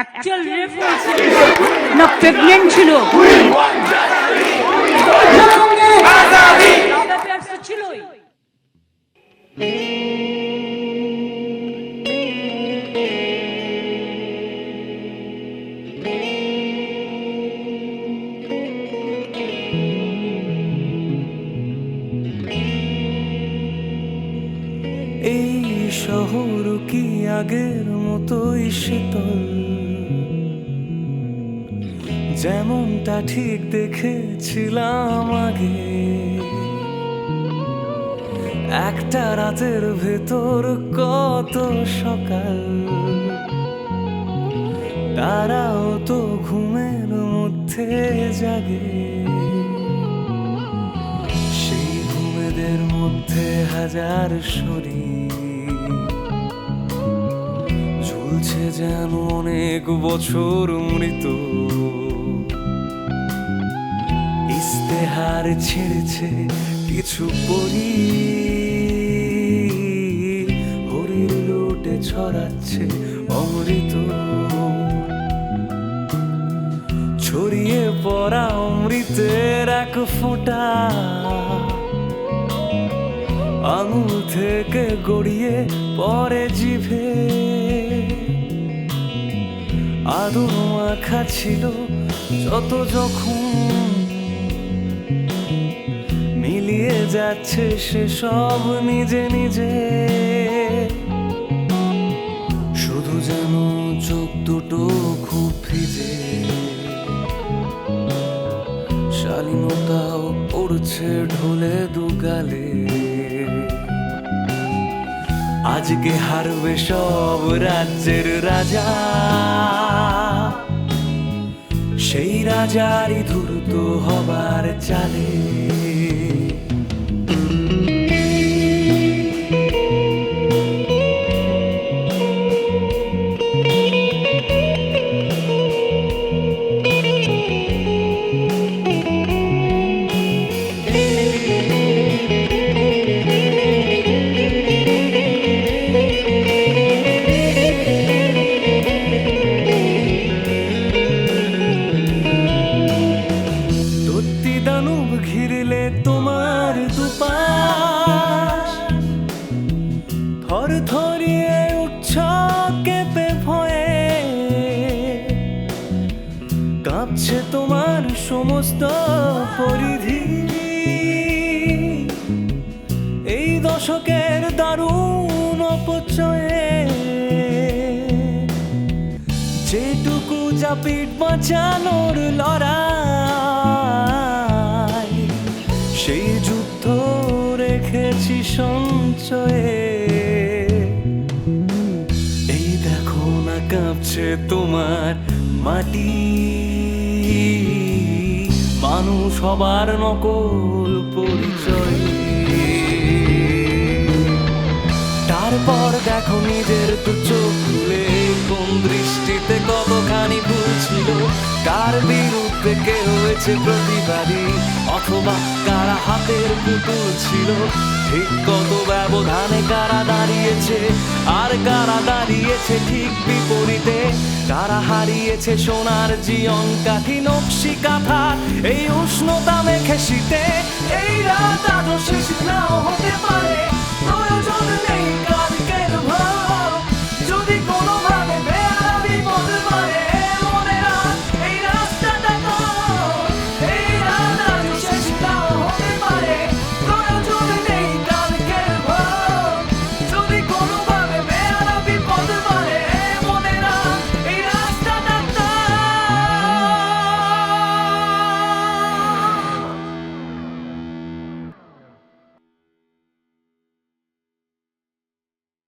Actual rape হয়েছে না pregnant ছিল এই শহর কি আগের মতোই শীতল? যেমনটা ঠিক দেখেছিলাম আগে। একটা রাতের ভেতর কত সকাল। তারাও তো ঘুমের মধ্যে জাগে। সেই ঘুমেদের মধ্যে হাজার শরীর। ঝুলছে যেন অনেক বছর মৃত। ইস্তেহার ছেড়েছে কিছু পরি। হরির লোটে ছড়াচ্ছে অমৃত। ছড়িয়ে পড়া অমৃতের এক ফোঁটা। আঙুল থেকে গড়িয়ে পরে জিভে। আদর মাখা ছিল যত যখন যাচ্ছে সে সব নিজে নিজে। শুধু যেন চোখ দুটো খুব ভিজে। শালীনতাও পড়ছে ঢোলে দুগালে। আজকে হারবে সব রাজ্যের রাজা। সেই রাজারই ধূর্ত হবার চালে। থরিয়ে উঠছ কেঁপে ভয়ে। কাঁপছে তোমার সমস্ত পরিধি। এই দশকের দারুণ অপচয়ে। যেটুকু যা বাঁচানোর লড়াই, সেই যুদ্ধ রেখেছি সঞ্চয়ে। কাঁপছে তোমার মাটি। মানুষ হবার নকল পরিচয়। তারপর দেখো নিজের দু চোখ খুলে, কোন দৃষ্টিতে কতখানি ভুল কার বিরুদ্ধে কে হয়েছে প্রতিবাদী, অথবা কারা হাতের পুতুল ছিল। ঠিক কত ব্যবধানে কারা দাঁড়িয়েছে? আর কারা দাঁড়িয়েছে ঠিক বিপরীতে? কারা হারিয়েছে সোনার জীবন কাঠি নকশি কাঁথা? এই উষ্ণতা মেখে শীতে? এই রাত আরও শেষ নাও